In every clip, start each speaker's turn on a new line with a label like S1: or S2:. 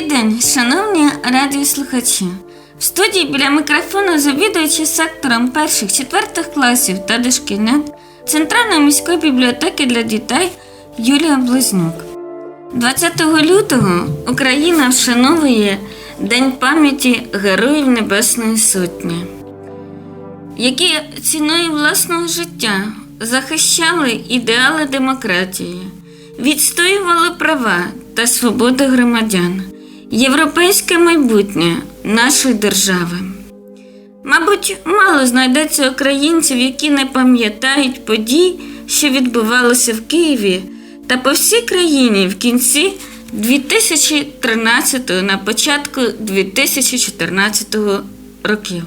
S1: Добрий день, шановні радіослухачі. В студії біля мікрофону завідуючи сектором перших четвертих класів та дошкільнят Центральної міської бібліотеки для дітей Юлія Близнюк. 20 лютого Україна вшановує День пам'яті Героїв Небесної Сотні, які ціною власного життя захищали ідеали демократії, відстоювали права та свободи громадян, європейське майбутнє нашої держави. Мабуть, мало знайдеться українців, які не пам'ятають подій, що відбувалися в Києві та по всій країні в кінці 2013 на початку 2014 років.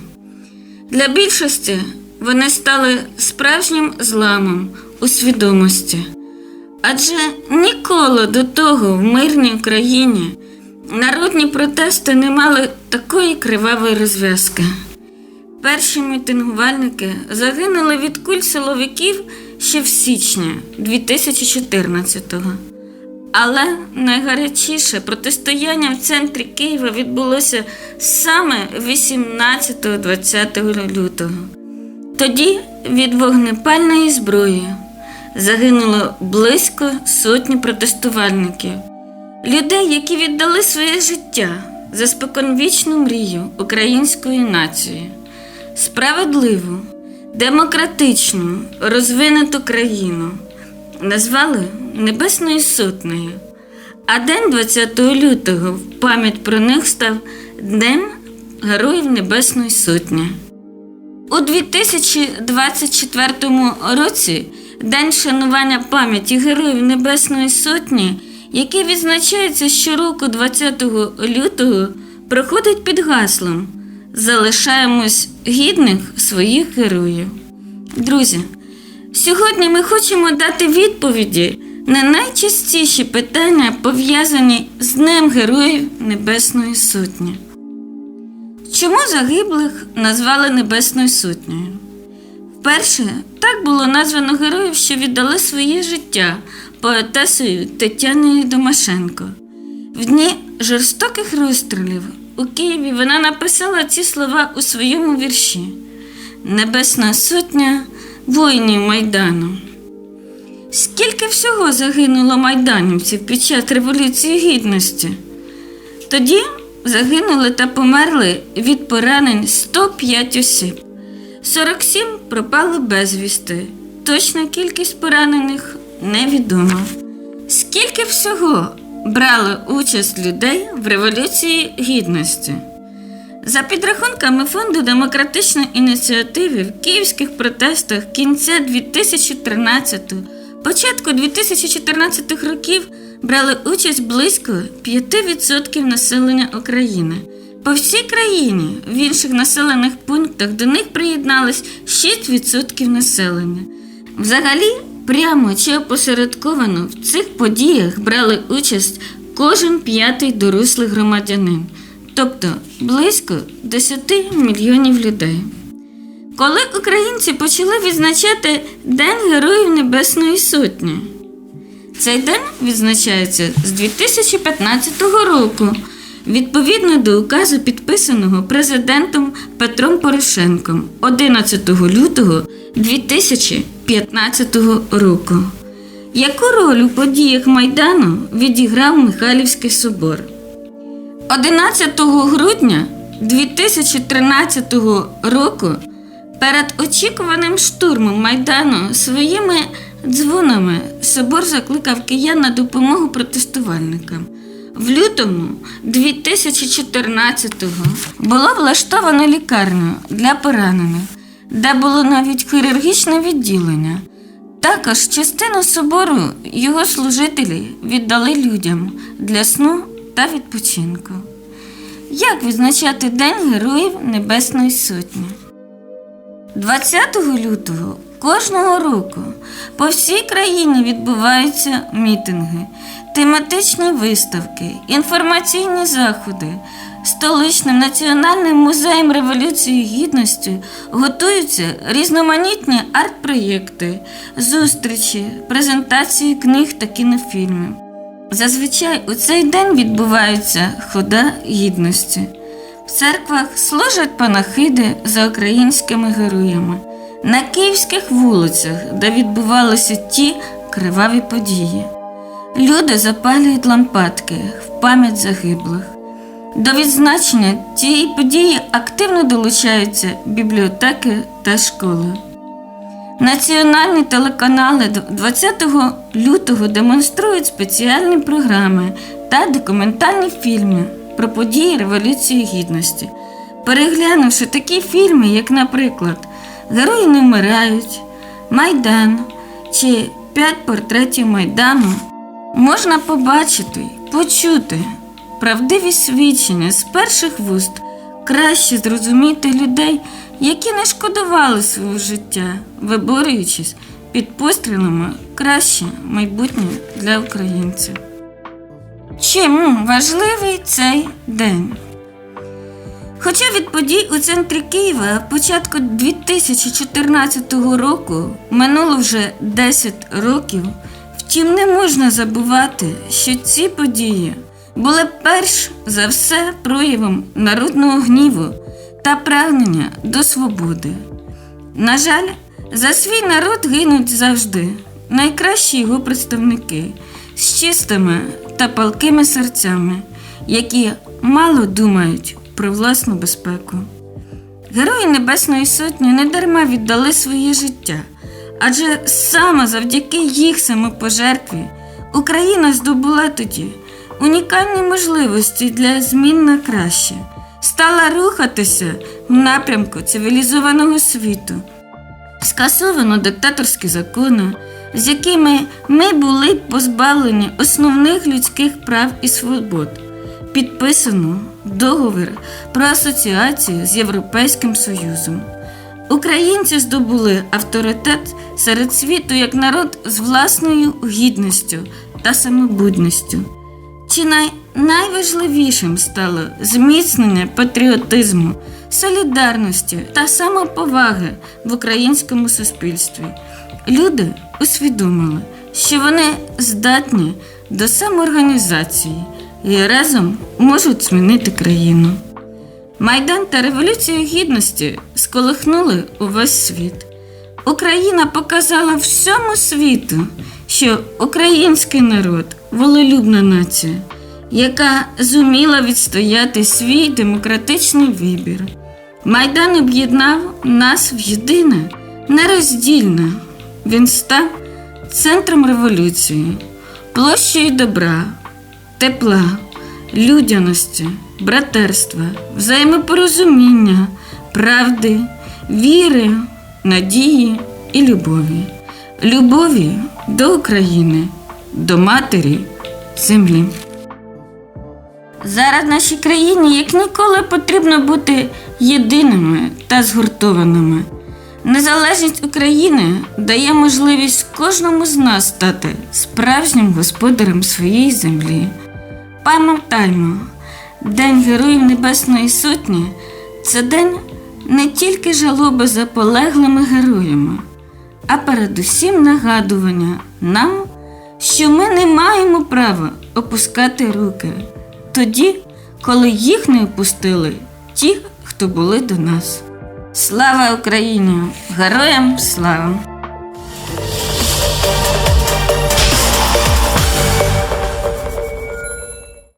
S1: Для більшості вони стали справжнім зламом у свідомості. Адже ніколи до того в мирній Україні народні протести не мали такої кривавої розв'язки. Перші мітингувальники загинули від куль силовиків ще в січні 2014-го. Але найгарячіше протистояння в центрі Києва відбулося саме 18-20 лютого. Тоді від вогнепальної зброї загинуло близько сотні протестувальників, людей, які віддали своє життя за споконвічну мрію української нації, справедливу, демократичну, розвинуту країну назвали Небесною Сотнею. А день 20 лютого в пам'ять про них став Днем Героїв Небесної Сотні. У 2024 році День вшанування пам'яті Героїв Небесної Сотні, який відзначається щороку 20 лютого, проходить під гаслом Залишаємось гідних своїх героїв. Друзі, сьогодні ми хочемо дати відповіді на найчастіші питання, пов'язані з Днем Героїв Небесної Сотні. Чому загиблих назвали Небесною Сотнею? Вперше так було названо героїв, що віддали своє життя поетесою Тетяною Домашенко. В дні жорстоких розстрілів у Києві вона написала ці слова у своєму вірші Небесна Сотня воїнів Майдану. Скільки всього загинуло майданівців під час Революції Гідності? Тоді загинули та померли від поранень 105 осіб. 47 пропали безвісти. Точна кількість поранених невідома. Скільки всього брали участь людей в Революції Гідності? За підрахунками Фонду демократичної ініціативи в київських протестах кінця 2013 початку 2014 років брали участь близько 5% населення України. По всій країні в інших населених пунктах до них приєднались 6% населення. Взагалі, прямо чи опосередковано в цих подіях брали участь кожен п'ятий дорослий громадянин, тобто близько 10 мільйонів людей. Коли українці почали відзначати День Героїв Небесної Сотні, цей день відзначається з 2015 року відповідно до указу, підписаного президентом Петром Порошенком 11 лютого 2015 року. Яку роль у подіях Майдану відіграв Михайлівський собор? 11 грудня 2013 року перед очікуваним штурмом Майдану своїми дзвонами собор закликав киян на допомогу протестувальникам. В лютому 2014-го було влаштовано лікарню для поранених, де було навіть хірургічне відділення. Також частину собору його служителі віддали людям для сну та відпочинку. Як відзначати День Героїв Небесної Сотні? 20 лютого кожного року по всій країні відбуваються мітинги, тематичні виставки, інформаційні заходи. Столичним національним музеєм Революції Гідності готуються різноманітні арт-проєкти, зустрічі, презентації книг та кінофільмів. Зазвичай у цей день відбувається хода гідності. В церквах служать панахиди за українськими героями. На київських вулицях, де відбувалися ті криваві події. Люди запалюють лампадки в пам'ять загиблих. До відзначення цієї події активно долучаються бібліотеки та школи. Національні телеканали 20 лютого демонструють спеціальні програми та документальні фільми про події Революції Гідності. Переглянувши такі фільми, як, наприклад, Герої не вмирають, Майдан чи П'ять портретів Майдану, можна побачити, почути правдиві свідчення з перших вуст, краще зрозуміти людей, які не шкодували свого життя, виборюючись під пострілами краще майбутнє для українців. Чому важливий цей день? Хоча від подій у центрі Києва початку 2014 року минуло вже 10 років, втім не можна забувати, що ці події були перш за все проявом народного гніву та прагнення до свободи. На жаль, за свій народ гинуть завжди найкращі його представники з чистими та палкими серцями, які мало думають про власну безпеку. Герої Небесної Сотні не дарма віддали своє життя, адже саме завдяки їх самопожертві Україна здобула тоді унікальні можливості для змін на краще, стала рухатися в напрямку цивілізованого світу. Скасовано диктаторські закони, з якими ми були позбавлені основних людських прав і свобод. Підписано договір про асоціацію з Європейським Союзом. Українці здобули авторитет серед світу як народ з власною гідністю та самобутністю. Чи най... найважливішим стало зміцнення патріотизму, солідарності та самоповаги в українському суспільстві. Люди усвідомили, що вони здатні до самоорганізації і разом можуть змінити країну. Майдан та Революція Гідності сколихнули увесь світ. Україна показала всьому світу, що український народ волелюбна нація, яка зуміла відстояти свій демократичний вибір. Майдан об'єднав нас в єдине, нероздільне. Він став центром революції, площею добра, тепла, людяності, братерства, взаємопорозуміння, правди, віри, надії і любові. Любові до України, до матері землі. Зараз нашій країні як ніколи потрібно бути єдиними та згуртованими. Незалежність України дає можливість кожному з нас стати справжнім господарем своєї землі. Пам'ятаймо, День Героїв Небесної Сотні це день не тільки жалоби за полеглими героями, а передусім нагадування нам, що ми не маємо права опускати руки тоді, коли їх не опустили ті, хто були до нас. Слава Україні! Героям слава!